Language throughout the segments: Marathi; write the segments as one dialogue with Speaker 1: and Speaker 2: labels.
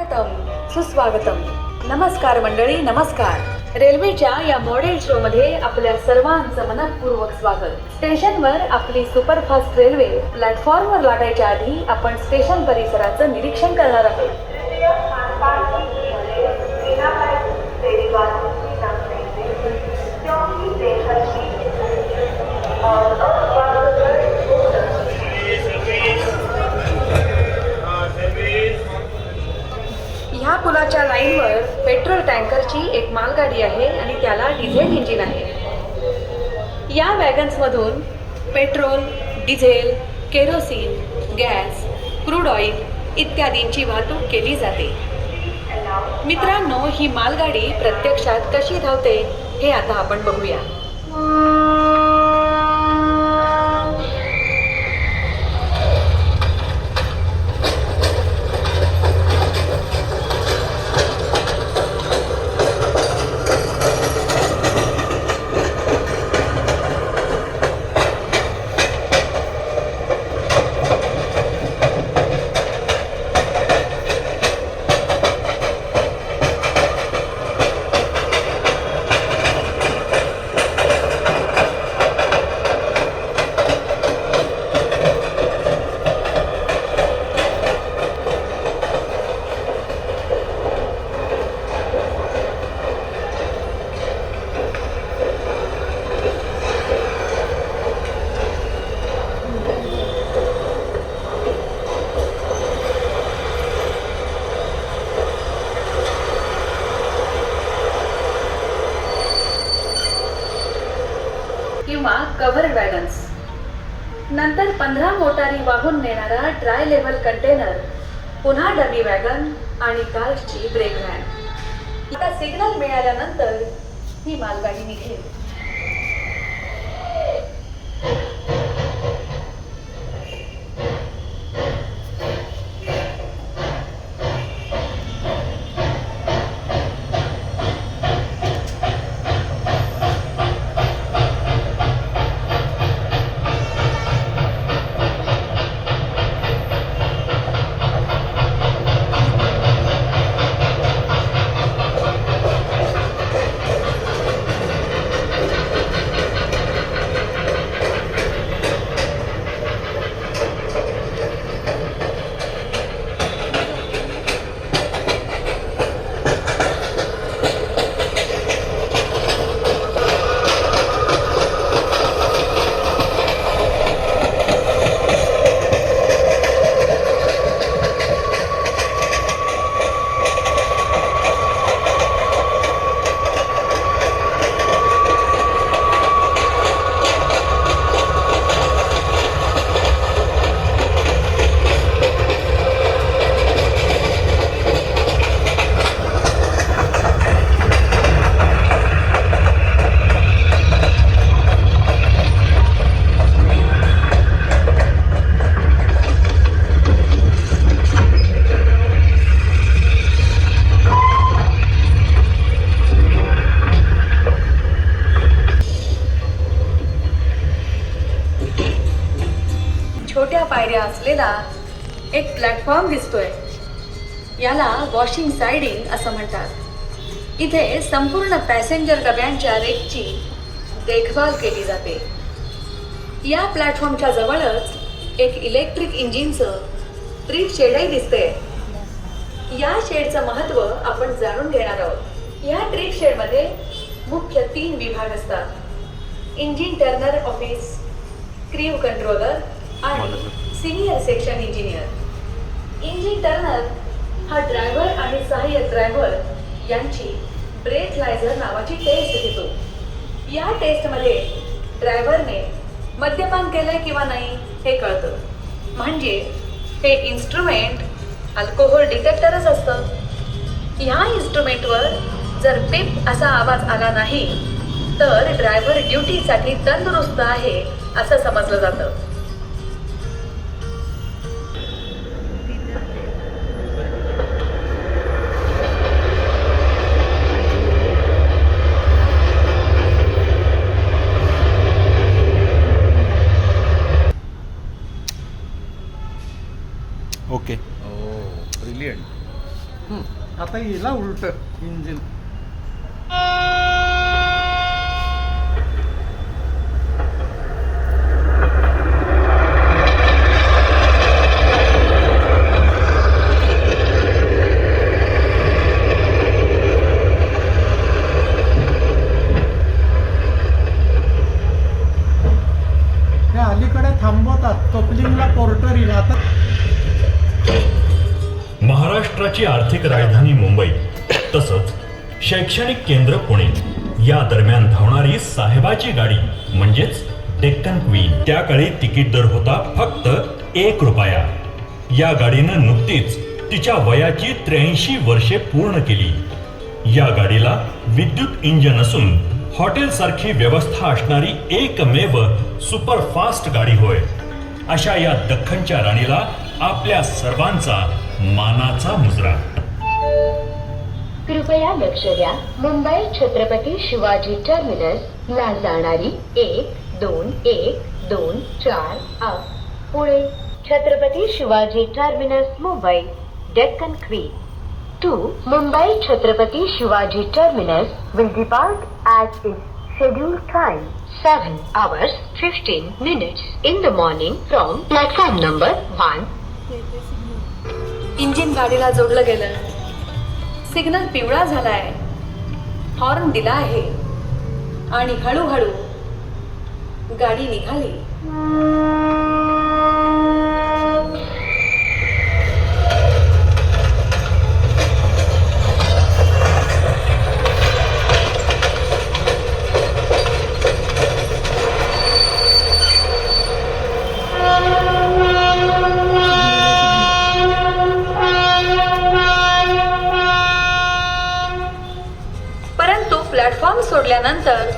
Speaker 1: सुस्वागतम. नमस्कार मंडळी नमस्कार. रेल्वेच्या या मॉडेल शो मध्ये आपल्या सर्वांचं मनपूर्वक स्वागत. स्टेशनवर आपली सुपरफास्ट रेल्वे प्लॅटफॉर्मवर लागायच्या आधी आपण स्टेशन परिसराचं निरीक्षण करणार आहोत ह्या पुलाच्या लाईनवर पेट्रोल टँकरची एक मालगाडी आहे आणि त्याला डिझेल इंजिन आहे. या वॅगन्समधून petrol diesel kerosene gas crude oil इत्यादींची वाहतूक केली जाते. मित्रांनो ही मालगाडी प्रत्यक्षात कशी धावते हे आता आपण बघूया किंवा कव्हर वॅगन्स नंतर पंधरा मोटारी वाहून नेणारा ड्राय लेव्हल कंटेनर पुन्हा डबी वॅगन आणि कार्सची ब्रेक व्हॅन आता सिग्नल मिळाल्यानंतर ही मालगाडी निघेल. पायऱ्या असलेला एक प्लॅटफॉर्म दिसतोय. याला वॉशिंग सायडिंग असं म्हणतात. इथे संपूर्ण पॅसेंजर डब्यांच्या रेकची देखभाल केली जाते. या प्लॅटफॉर्मच्या जवळच एक इलेक्ट्रिक इंजिनचं ट्रीप शेडही दिसते या शेडचं महत्त्व आपण जाणून घेणार आहोत. या ट्रीप शेडमध्ये मुख्य तीन विभाग असतात. Engine turner office crew controller आणि senior section engineer. Engine turner हा ड्रायव्हर आणि सहाय्यक ड्रायव्हर यांची ब्रेथलायझर नावाची टेस्ट घेतो. या टेस्टमध्ये ड्रायव्हरने मद्यपान केलंय किंवा नाही हे कळतं. म्हणजे हे इन्स्ट्रुमेंट अल्कोहोल डिटेक्टरच असतं. ह्या इन्स्ट्रुमेंटवर जर पिप असा आवाज आला नाही तर ड्रायव्हर ड्युटीसाठी तंदुरुस्त आहे असं समजलं जातं.
Speaker 2: आता उलट इंजिन अलीकडे थांबवतात. कपलिंगला पोर्टर येईल. आता
Speaker 3: महाराष्ट्राची आर्थिक राजधानी मुंबई तसंच शैक्षणिक केंद्र पुणे. या दरम्यान धावणारी साहेबाची गाडी म्हणजेच डेक्कन क्वीन. त्याकाळी तिकीट दर होता फक्त एक रुपया. या गाडीनं नुकतीच तिच्या वयाची त्र्याऐंशी वर्षे पूर्ण केली. या गाडीला विद्युत इंजन असून हॉटेल सारखी व्यवस्था असणारी एकमेव सुपरफास्ट गाडी होय. अशा या दख्खनच्या राणीला आपल्या सर्वांचा मानाचा मुजरा.
Speaker 4: कृपया लक्ष द्या. मुंबई छत्रपती शिवाजी टर्मिनस ला जाणारी एक दोन एक दोन चार आठ. Pune Chhatrapati Shivaji Terminus Mumbai. Deccan Queen to Mumbai Chhatrapati Shivaji Terminus will depart at its scheduled time. 7 hours 15 minutes in the morning from platform number 1
Speaker 1: engine गाडीला जोडलं गेलं. सिग्नल पिवळा झालाय. हॉर्न दिला आहे. आणि हळूहळू गाडी निघाली. प्लॅटफॉर्म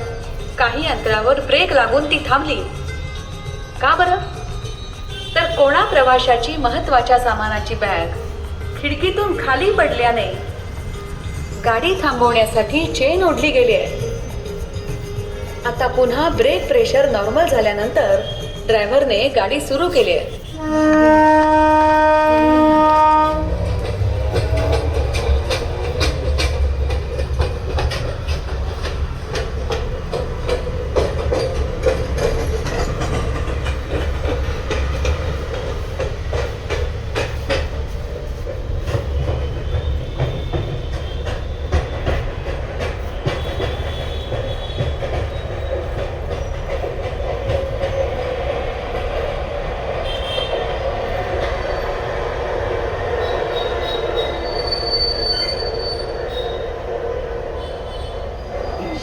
Speaker 1: काही अंतरावर ब्रेक लागून ती थांबली. का बरं? तर कोणा प्रवाशाची महत्त्वाच्या सामानाची बॅग खिडकीतून खाली पडल्याने गाडी थांबवण्यासाठी चेन ओढली गेली आहे. आता पुन्हा ब्रेक प्रेशर नॉर्मल झाल्यानंतर ड्रायव्हरने गाडी सुरू केली आहे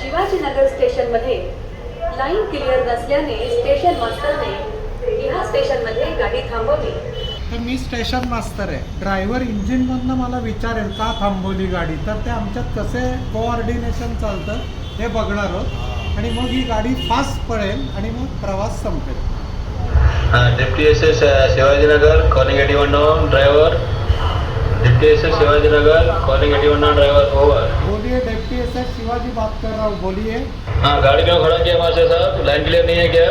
Speaker 1: शिवाजीनगर स्टेशनमध्ये लाईन क्लिअर नसल्याने स्टेशन मास्टरने ह्या स्टेशनमध्ये गाडी थांबवली.
Speaker 2: तर मी स्टेशन मास्तर आहे. ड्रायव्हर इंजिनमधनं मला विचारेल का थांबवली गाडी? तर ते आमच्यात कसे कोऑर्डिनेशन चालतं हे बघणार आहोत. आणि मग ही गाडी फास्ट पळेल आणि मग प्रवास संपेल.
Speaker 5: हाँ deputy S S Shivajinagar calling AT one driver deputy S S Shivajinagar calling AT one driver over
Speaker 2: बोलिए डिप्टी शिवाजी बात कर रहा हूँ बोलिए।
Speaker 5: हाँ गाड़ी क्यों खड़ा किया साहब? लाइन क्लियर नहीं है क्या?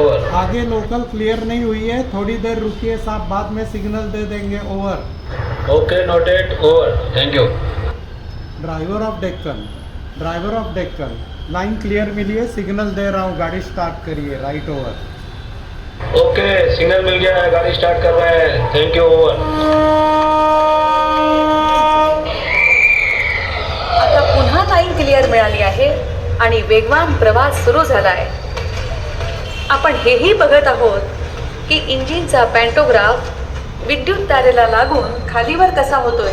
Speaker 5: ओवर
Speaker 2: आगे लोकल क्लियर नहीं हुई है थोड़ी देर रुकिए साहब बाद में सिग्नल दे देंगे over
Speaker 5: okay noted over thank you
Speaker 2: driver of Deccan driver of Deccan line clear milli है सिग्नल दे रहा हूँ गाड़ी स्टार्ट करिए राइट ओवर
Speaker 5: ओके सिग्नल मिल गया है गाड़ी स्टार्ट कर रहे हैं. थैंक यू ओवर
Speaker 1: क्लिअर मिळाली आहे आणि वेगवान प्रवास सुरू झाला आहे आपण हेही बघत आहोत की इंजिनचा पॅन्टोग्राफ विद्युत तारेला लागून खालीवर कसा होतोय.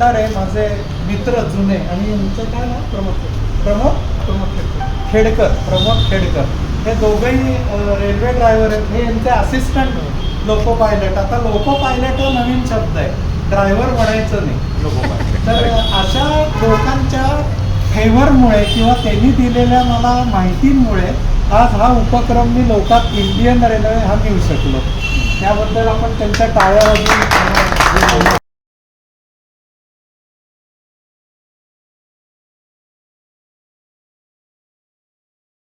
Speaker 2: भंडारे माझे मित्र जुने आणि यांचं काय नाव? प्रमोद प्रमोद? प्रमोद खेडकर. खेडकर प्रमोद खेडकर. हे दोघंही रेल्वे ड्रायव्हर आहेत. हे यांचे असिस्टंट लोको पायलट आता लोको पायलट हा नवीन शब्द आहे. ड्रायव्हर म्हणायचं नाही. लोको पायलट तर अशा लोकांच्या फेवरमुळे किंवा त्यांनी दिलेल्या मला माहितीमुळे आज हा उपक्रम मी लोकात इंडियन रेल्वे हा नेऊ शकलो. त्याबद्दल आपण त्यांच्या टाळ्या